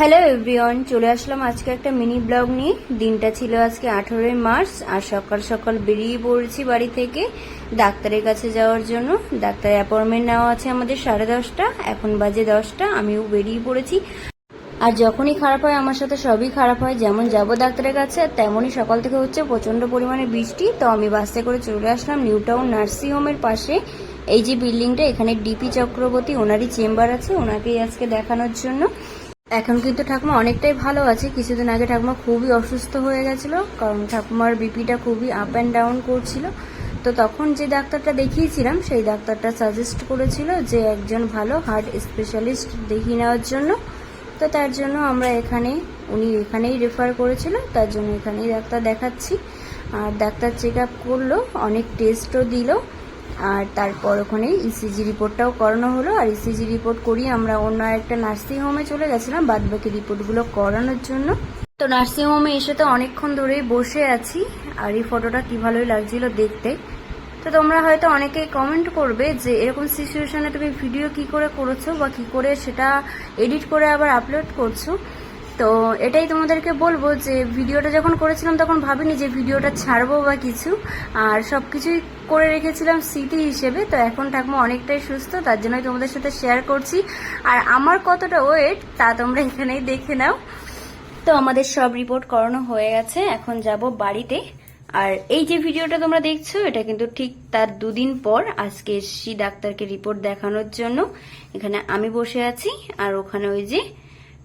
Hello everyone চলে আসলাম আজকে একটা মিনি ব্লগ নিয়ে। দিনটা ছিল আজকে আঠেরোই মার্চ, আর সকাল সকাল বেরিয়ে পড়েছি বাড়ি থেকে ডাক্তারের কাছে যাওয়ার জন্য। ডাক্তার অ্যাপয়েন্টমেন্ট নেওয়া আছে আমাদের সাড়ে দশটা, এখন বাজে দশটা, আমিও বেরিয়ে পড়েছি। আর যখনই খারাপ হয়, আমার সাথে সবই খারাপ হয়। যেমন যাব ডাক্তারের কাছে, তেমনই সকাল থেকে হচ্ছে প্রচণ্ড পরিমাণে বৃষ্টি। তো আমি বাসে করে চলে আসলাম নিউ টাউন নার্সিং হোমের পাশে। এই যে বিল্ডিংটা, এখানে ডিপি চক্রবর্তী, ওনারই চেম্বার আছে, ওনাকেই আজকে দেখানোর জন্য। এখন কিন্তু ঠাকুমা অনেকটাই ভালো আছে। কিছুদিন আগে ঠাকুমা খুবই অসুস্থ হয়ে গেছিল, কারণ ঠাকুমার বিপিটা খুবই আপ অ্যান্ড ডাউন করছিল। তো তখন যে ডাক্তারটা দেখিয়েছিলাম, সেই ডাক্তারটা সাজেস্ট করেছিল যে একজন ভালো হার্ট স্পেশালিস্ট দেখিয়ে নেওয়ার জন্য। তো তার জন্য আমরা এখানে, উনি এখানেই রেফার করেছিল, তার জন্য এখানেই ডাক্তার দেখাচ্ছি। আর ডাক্তার চেক আপ করল, অনেক টেস্টও দিল। আর তারপর ওখানে ইসিজি রিপোর্টটাও করানো হলো। আর ইসিজি রিপোর্ট করিয়ে আমরা অন্য একটা নার্সিং হোমে চলে গেছিলাম বাদ বাকি রিপোর্টগুলো করানোর জন্য। তো নার্সিং হোমে এসে তো অনেকক্ষণ ধরেই বসে আছি। আর এই ফটোটা কি ভালোই লাগছিল দেখতে। তো তোমরা হয়তো অনেকেই কমেন্ট করবে যে, এরকম সিচুয়েশনে তুমি ভিডিও কি করে করেছ বা কি করে সেটা এডিট করে আবার আপলোড করছ? তো এটাই তোমাদেরকে বলব যে ভিডিওটা যখন করেছিলাম তখন ভাবিনি যে ভিডিওটা ছাড়বো বা কিছু। আর সব কিছুই করে রেখেছিলাম স্মৃতি হিসেবে, তো এখন ঠাকুমা অনেকটাই সুস্থ, তার জন্যই তোমাদের সাথে শেয়ার করছি। আর আমার কতটা ওয়েট তা তোমরা এখানেই দেখে নাও। তো আমাদের সব রিপোর্ট করানো হয়ে গেছে, এখন যাব বাড়িতে। আর এই যে ভিডিওটা তোমরা দেখছ, এটা কিন্তু ঠিক তার দুদিন পর আজকে এসছি ডাক্তারকে রিপোর্ট দেখানোর জন্য। এখানে আমি বসে আছি, আর ওখানে ওই যে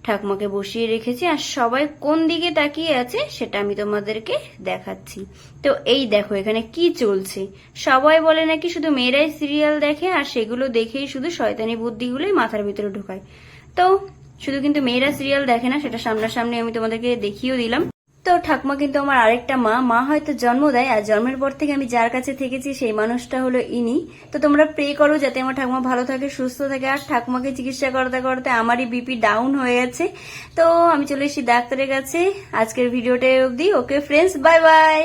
ঠাকুমাকে বসিয়ে রেখেছি, আর সবাই কোন দিকে তাকিয়ে আছে সেটা আমি তোমাদেরকে দেখাচ্ছি। তো এই দেখো, এখানে কি চলছে? সবাই বলে নাকি শুধু মেয়েরাই সিরিয়াল দেখে, আর সেগুলো দেখেই শুধু শয়তানি বুদ্ধিগুলোই মাথার ভিতরে ঢোকায়। তো শুধু কিন্তু মেয়েরা সিরিয়াল দেখে না, সেটা সামনাসামনি আমি তোমাদেরকে দেখিয়েও দিলাম। তো ঠাকুমা, কিন্তু আমার আরেকটা মা। মা হয়তো জন্ম দেয় আর জন্মের পর থেকে আমি যার কাছে থেকেছি, সেই মানুষটা হলো ইনি। তো তোমরা প্রে করো যাতে আমার ঠাকুমা ভালো থাকে, সুস্থ থাকে। আর ঠাকুমাকে চিকিৎসা করতে করতে আমারই বিপি ডাউন হয়ে গেছে। তো আমি চলে এসেছি ডাক্তারের কাছে। আজকের ভিডিওটা অবধি। Okay friends bye bye